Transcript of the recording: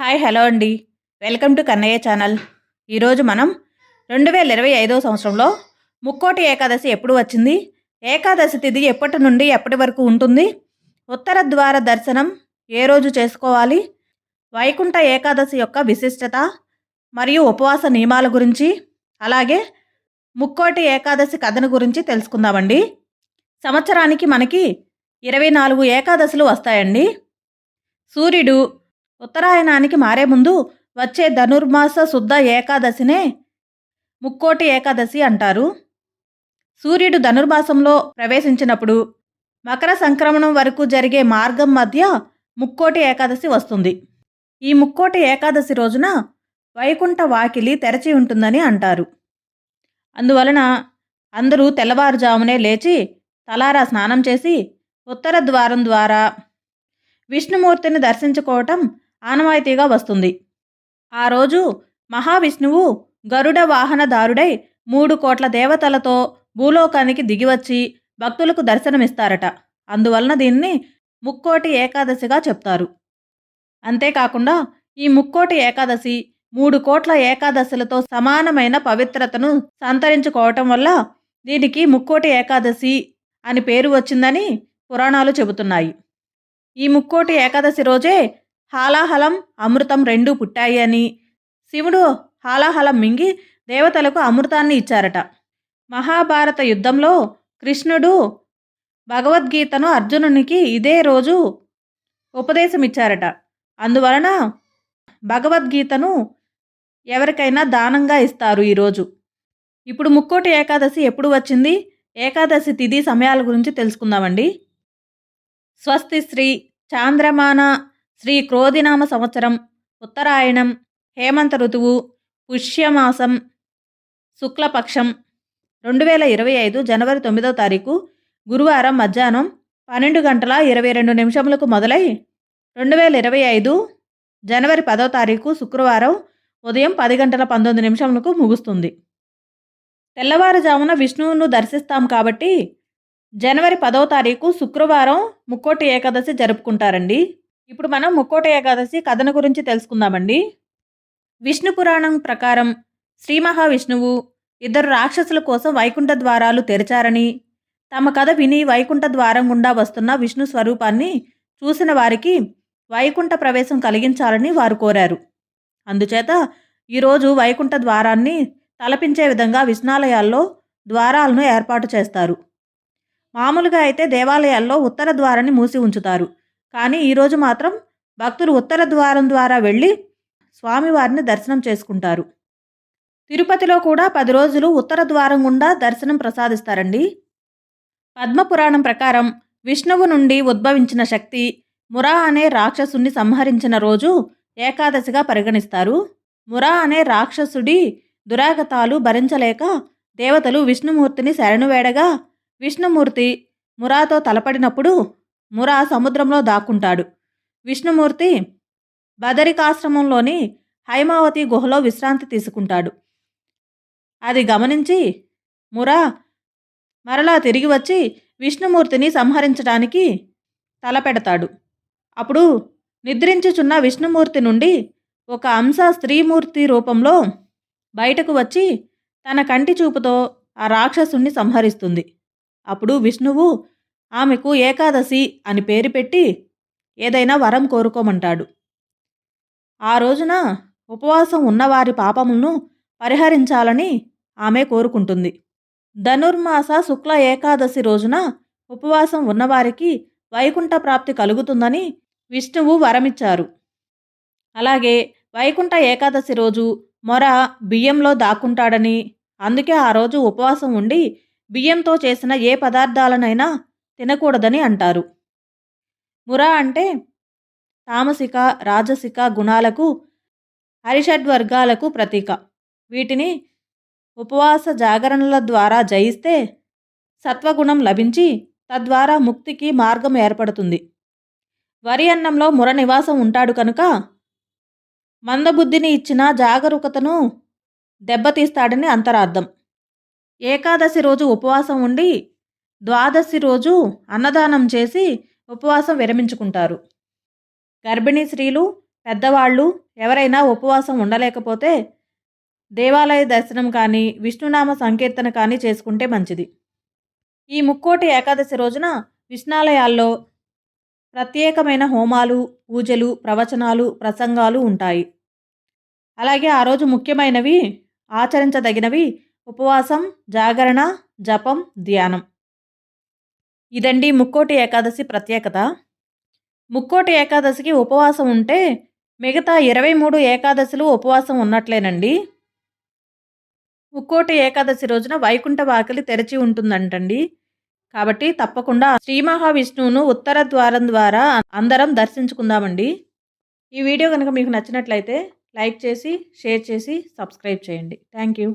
Hi hello అండి. Welcome to Kannayya channel. ఈరోజు మనం రెండు వేల ఇరవై ఐదో సంవత్సరంలో ముక్కోటి ఏకాదశి ఎప్పుడు వచ్చింది? ఏకాదశి తిథి ఎప్పటి నుండి ఎప్పటి వరకు ఉంటుంది? ఉత్తర ద్వార దర్శనం ఏ రోజు చేసుకోవాలి? వైకుంఠ ఏకాదశి యొక్క విశిష్టత మరియు ఉపవాస నియమాల గురించి అలాగే ముక్కోటి ఏకాదశి కథను గురించి తెలుసుకుందామండి. సంవత్సరానికి మనకి ఇరవై నాలుగు ఏకాదశులు వస్తాయండి. సూర్యుడు ఉత్తరాయణానికి మారే ముందు వచ్చే ధనుర్మాస శుద్ధ ఏకాదశినే ముక్కోటి ఏకాదశి అంటారు. సూర్యుడు ధనుర్మాసంలో ప్రవేశించినప్పుడు మకర సంక్రమణం వరకు జరిగే మార్గం మధ్య ముక్కోటి ఏకాదశి వస్తుంది. ఈ ముక్కోటి ఏకాదశి రోజున వైకుంఠ వాకిలి తెరచి ఉంటుందని అంటారు. అందువలన అందరూ తెల్లవారుజామునే లేచి తలారా స్నానం చేసి ఉత్తర ద్వారం ద్వారా విష్ణుమూర్తిని దర్శించుకోవటం ఆనవాయితీగా వస్తుంది. ఆ రోజు మహావిష్ణువు గరుడ వాహనదారుడై మూడు కోట్ల దేవతలతో భూలోకానికి దిగివచ్చి భక్తులకు దర్శనమిస్తారట. అందువలన దీన్ని ముక్కోటి ఏకాదశిగా చెప్తారు. అంతేకాకుండా ఈ ముక్కోటి ఏకాదశి మూడు కోట్ల ఏకాదశులతో సమానమైన పవిత్రతను సంతరించుకోవటం వల్ల దీనికి ముక్కోటి ఏకాదశి అని పేరు వచ్చిందని పురాణాలు చెబుతున్నాయి. ఈ ముక్కోటి ఏకాదశి రోజే హాలాహలం అమృతం రెండూ పుట్టాయి అని. శివుడు హాలాహలం మింగి దేవతలకు అమృతాన్ని ఇచ్చారట. మహాభారత యుద్ధంలో కృష్ణుడు భగవద్గీతను అర్జునునికి ఇదే రోజు ఉపదేశం ఇచ్చారట అందువలన భగవద్గీతను ఎవరికైనా దానంగా ఇస్తారు ఈరోజు ఇప్పుడు ముక్కోటి ఏకాదశి ఎప్పుడు వచ్చింది? ఏకాదశి తిథి సమయాల గురించి తెలుసుకుందామండి. స్వస్తి శ్రీ చాంద్రమాన శ్రీ క్రోధినామ సంవత్సరం ఉత్తరాయణం హేమంత ఋతువు పుష్యమాసం శుక్లపక్షం. రెండు వేల ఇరవై ఐదు జనవరి తొమ్మిదో తారీఖు గురువారం మధ్యాహ్నం పన్నెండు గంటల ఇరవై రెండు నిమిషములకు మొదలై రెండు వేల ఇరవై ఐదు జనవరి పదో తారీఖు శుక్రవారం ఉదయం పది గంటల పంతొమ్మిది నిమిషములకు ముగుస్తుంది. తెల్లవారుజామున విష్ణువును దర్శిస్తాం కాబట్టి జనవరి పదో తారీఖు శుక్రవారం ముక్కోటి ఏకాదశి జరుపుకుంటారండి. ఇప్పుడు మనం ముక్కోట ఏకాదశి కథను గురించి తెలుసుకుందామండి. విష్ణు పురాణం ప్రకారం శ్రీ మహావిష్ణువు ఇద్దరు రాక్షసుల కోసం వైకుంఠ ద్వారాలు తెరిచారని తమ కథ విని వైకుంఠ ద్వారం గుండా వస్తున్న విష్ణు స్వరూపాన్ని చూసిన వారికి వైకుంఠ ప్రవేశం కలిగించాలని వారు కోరారు. అందుచేత ఈరోజు వైకుంఠ ద్వారాన్ని తలపించే విధంగా విష్ణాలయాల్లో ద్వారాలను ఏర్పాటు చేస్తారు. మామూలుగా అయితే దేవాలయాల్లో ఉత్తర ద్వారాన్ని మూసి ఉంచుతారు. కానీ ఈరోజు మాత్రం భక్తులు ఉత్తర ద్వారం ద్వారా వెళ్ళి స్వామివారిని దర్శనం చేసుకుంటారు. తిరుపతిలో కూడా పది రోజులు ఉత్తర ద్వారం గుండా దర్శనం ప్రసాదిస్తారండి. పద్మపురాణం ప్రకారం విష్ణువు నుండి ఉద్భవించిన శక్తి మురా అనే రాక్షసుని సంహరించిన రోజు ఏకాదశిగా పరిగణిస్తారు. మురా అనే రాక్షసుడి దురాగతాలు భరించలేక దేవతలు విష్ణుమూర్తిని శరణువేడగా విష్ణుమూర్తి మురాతో తలపడినప్పుడు మురా సముద్రంలో దాక్కుంటాడు. విష్ణుమూర్తి బదరికాశ్రమంలోని హైమావతి గుహలో విశ్రాంతి తీసుకుంటాడు. అది గమనించి మురా మరలా తిరిగి వచ్చి విష్ణుమూర్తిని సంహరించడానికి తలపెడతాడు. అప్పుడు నిద్రించుచున్న విష్ణుమూర్తి నుండి ఒక అంశ స్త్రీమూర్తి రూపంలో బయటకు వచ్చి తన కంటి చూపుతో ఆ రాక్షసుణ్ణి సంహరిస్తుంది. అప్పుడు విష్ణువు ఆమెకు ఏకాదశి అని పేరు పెట్టి ఏదైనా వరం కోరుకోమంటాడు. ఆ రోజున ఉపవాసం ఉన్నవారి పాపములను పరిహరించాలని ఆమె కోరుకుంటుంది. ధనుర్మాస శుక్ల ఏకాదశి రోజున ఉపవాసం ఉన్నవారికి వైకుంఠ ప్రాప్తి కలుగుతుందని విష్ణువు వరమిచ్చారు. అలాగే వైకుంఠ ఏకాదశి రోజు మొర బియ్యంలో దాక్కుంటాడని అందుకే ఆ రోజు ఉపవాసం ఉండి బియ్యంతో చేసిన ఏ పదార్థాలనైనా తినకూడదని అంటారు. మురా అంటే తామసిక రాజసిక గుణాలకు హరిషడ్వర్గాలకు ప్రతీక. వీటిని ఉపవాస జాగరణల ద్వారా జయిస్తే సత్వగుణం లభించి తద్వారా ముక్తికి మార్గం ఏర్పడుతుంది. వరి అన్నంలో ముర నివాసం ఉంటాడు కనుక మందబుద్ధిని ఇచ్చిన జాగరూకతను దెబ్బతీస్తాడని అంతరార్థం. ఏకాదశి రోజు ఉపవాసం ఉండి ద్వాదశి రోజు అన్నదానం చేసి ఉపవాసం విరమించుకుంటారు. గర్భిణీ స్త్రీలు పెద్దవాళ్ళు ఎవరైనా ఉపవాసం ఉండలేకపోతే దేవాలయ దర్శనం కానీ విష్ణునామ సంకీర్తన కానీ చేసుకుంటే మంచిది. ఈ ముక్కోటి ఏకాదశి రోజున విష్ణాలయాల్లో ప్రత్యేకమైన హోమాలు పూజలు ప్రవచనాలు ప్రసంగాలు ఉంటాయి. అలాగే ఆ రోజు ముఖ్యమైనవి ఆచరించదగినవి ఉపవాసం జాగరణ జపం ధ్యానం. ఇదండి ముక్కోటి ఏకాదశి ప్రత్యేకత. ముక్కోటి ఏకాదశికి ఉపవాసం ఉంటే మిగతా ఇరవై మూడు ఏకాదశులు ఉపవాసం ఉన్నట్లేనండి. ముక్కోటి ఏకాదశి రోజున వైకుంఠ వాకిలి తెరిచి ఉంటుందంటండి. కాబట్టి తప్పకుండా శ్రీ మహావిష్ణువును ఉత్తర ద్వారం ద్వారా అందరం దర్శించుకుందామండి. ఈ వీడియో కనుక మీకు నచ్చినట్లయితే లైక్ చేసి షేర్ చేసి సబ్స్క్రైబ్ చేయండి. Thank you